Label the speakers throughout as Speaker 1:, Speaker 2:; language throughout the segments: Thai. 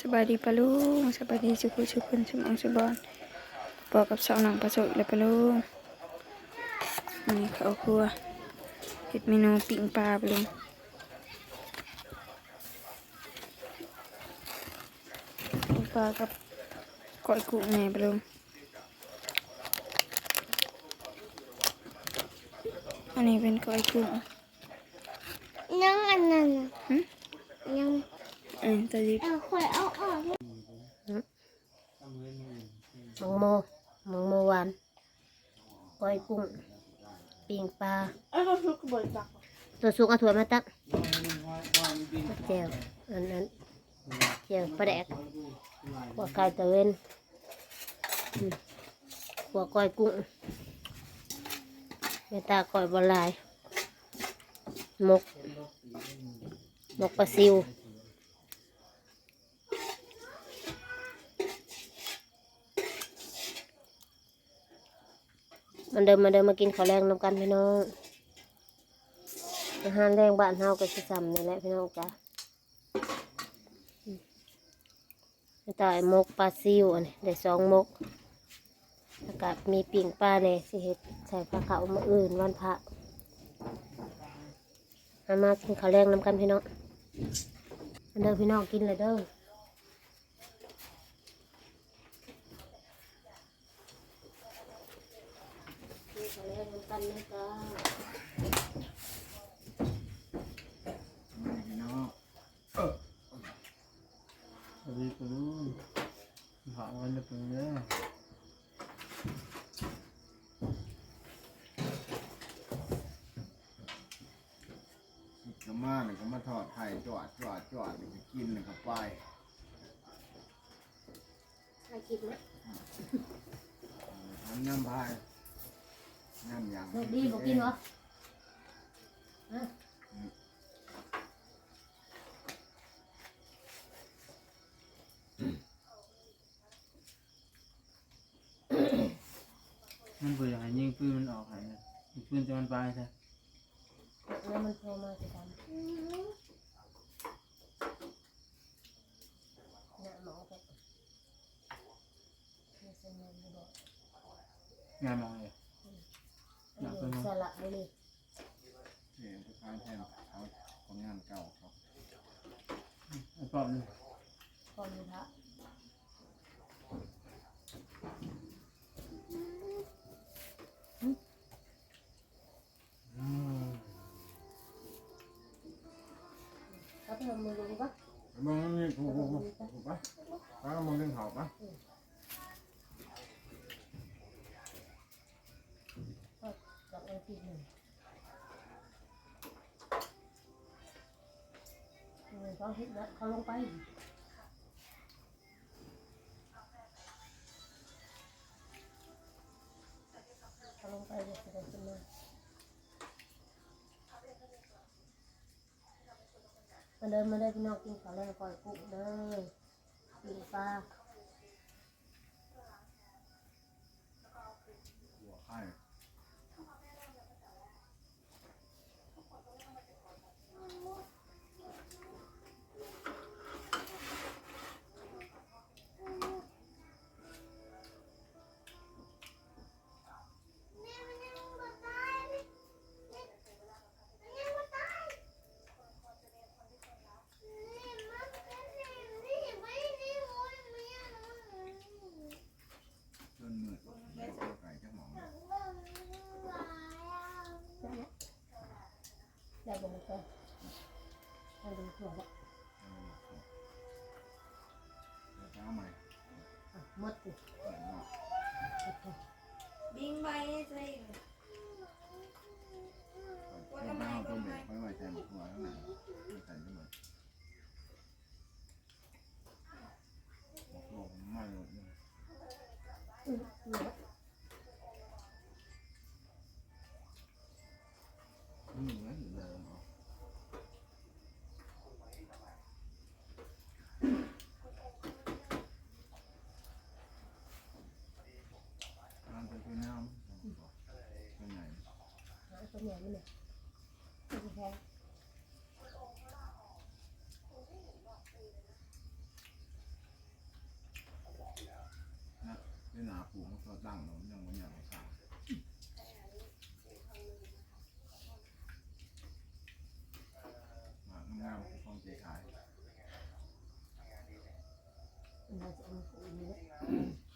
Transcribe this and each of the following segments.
Speaker 1: สบายดีปะลุงสบายดีสุขุสุขุนสมองสุบอนบอกกับสาวหนังประสบเลยปะลุงอันนี้ข้าวครัวเห็ดเมนูปิ้งปลาปะลุงปิ้งปลากับก้อยกุ้งแหน่ปะลุงอันนี้เป็นก้อยกุ้ง
Speaker 2: ยังอันนั้นน่ะ
Speaker 1: หึ
Speaker 2: ยัง
Speaker 1: อันนี้ตัวนี้
Speaker 2: เอาค่อยเอาออก
Speaker 3: มังโมมังโมหวานก้อยกุ้งปิ้งปลา
Speaker 2: เอ้าทุกบนตัก
Speaker 3: ตัวสุกเอาถั่วมาตักเจียวอันนั้นเจียวปลาแดกหัวไก่ตะเวนอืมหัวก้อยกุ้งเมตาก้อยบอลายหมกหมกปลาซิว มันเดิมมาเดิมมากินข้าวแรงน้ำกันพี่น้องอาหารแรงบ้านเฮาก็สิซ้ำนี่แหละพี่น้องจ้ะมแต่อยมกปลาซิวอันนี้ได้สองมกแล้วก็มีปิ่งปลาเนี่ยสิเฮ็ดใส่ปลาเขาวมาอื่นวันพระเอามากินข้าวแรงน้ำกันพี่น้องมันเด้อพี่น้องกินเลยเด้อกินข้าวแรงน้ำ กันนะจ๊ะ
Speaker 4: เนาะสวัสดีปะลุงผ่าวันจะเป็นเนี่ย ก็มาเนี่ยก็มาทอดไข่จอดจอดจอดเดี๋ยวไปกินเลยก็ไป
Speaker 3: ใครกินไหม
Speaker 4: ทำน้ำพาย น้ำยาง
Speaker 3: เด็กดีบอกกินเหรอฮะ
Speaker 5: มันเบื่ออย่างไรยิงปืนมันออกหายเลยยิงปืนจะมันไปใช่
Speaker 3: แล้วมันโทรมาสิครับหน้าหมอแกมีสัญญาณไม่บอก
Speaker 5: งานมองเลย หนักไปมั้ย
Speaker 3: สลับเลย
Speaker 4: เสียงทุกครั้งแทนเขาของงานเก่าเขา
Speaker 5: ไอ้ปอบนี่
Speaker 3: ก่อนมีพระ
Speaker 4: อืม
Speaker 3: เขาทำมือดูปะ
Speaker 4: มองนี่ถูกถูกถูกถูกปะป้ามองเรื่องเขาปะ
Speaker 3: หนึ่งสองทิศแล้วเขาลงไปเขาลงไปเดี๋ยวจะได้ขึ้นมามาเดินมาได้พี่น้องกินข้าวแรงก่อยกุ้งเด้อกินปลา
Speaker 4: หัวไข่ ได้
Speaker 3: บ่มาเจอให้ดูถั่วละ
Speaker 4: เช้าใหม่
Speaker 3: อะหมดสิ
Speaker 4: เปิดหม้อ
Speaker 1: บิงใบใส่
Speaker 4: เปิดหม้อต้มเด็ไว้ไว้ใจห เหนี
Speaker 3: ยวมัเนี่ยแพง
Speaker 4: นะได้หนาปูมันก็ตั้งหนอนยังวันอย่างขาหมากงามๆของเจขาย
Speaker 3: มันจะเอามาปลูก
Speaker 4: เยอ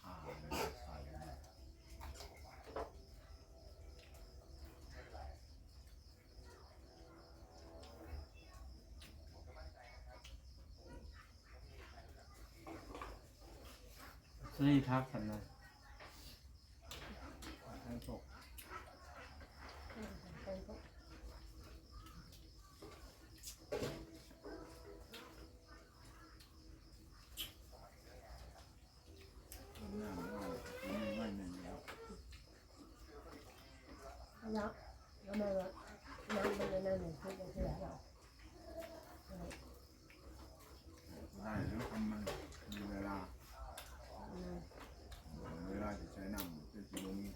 Speaker 5: ซื้อพักกันนะ
Speaker 4: ทางตก
Speaker 3: เป็นพวก
Speaker 4: หน้ามันว่ามันไม่หนึ่งแล้ว
Speaker 3: แล้วแล้วมันว่าน้ำมันเลยน้ำหนึ่งคือจะเสือเรา
Speaker 4: ได้แล้วทำมันมีเวลา
Speaker 3: อืม
Speaker 4: เวลา จะใช้น้ำเป็นกิโลนี้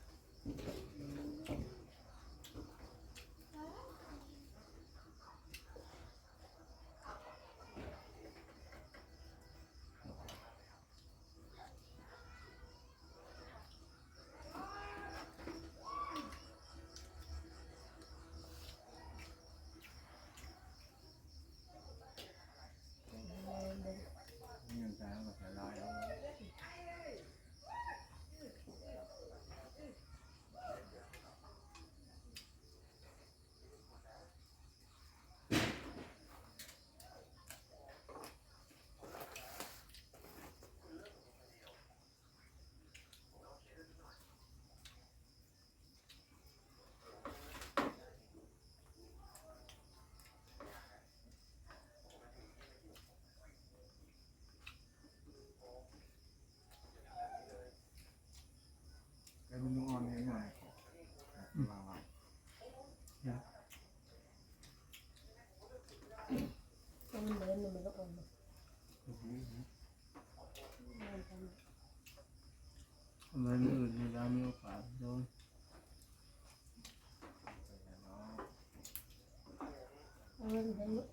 Speaker 4: เงินใจเขาก็ใช้ได้แล้ว ไอ้มันอ่อนเองหน่อยลาวา
Speaker 3: มั นเหมือนมันก็อม
Speaker 5: ทำไมมืออื่นร้านมีโอกาสโดน
Speaker 3: เอาเงินไปเยอะ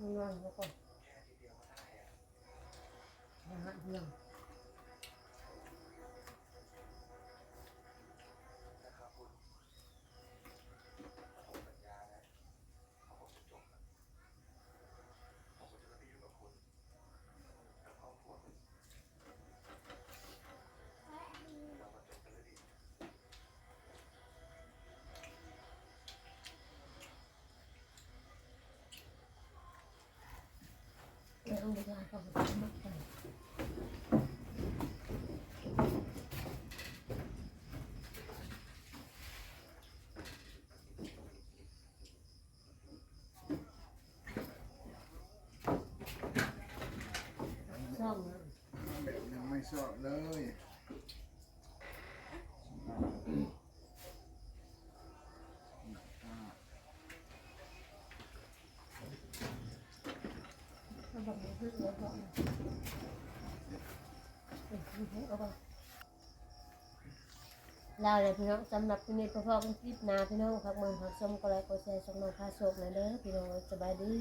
Speaker 3: มันนอนแล้วก็หาเรื่อง ไม่ต้องไปยาเขาไล
Speaker 4: ย
Speaker 3: เขาวเลยพี่น้องสำหรับที่นี่พ่อพ่อกันคลิปนาพี่น้องพักเมืองพักชมก็ไลค์กดแชร์ช่งน้องพาโชคหนะเด้อพี่น้องสบายดี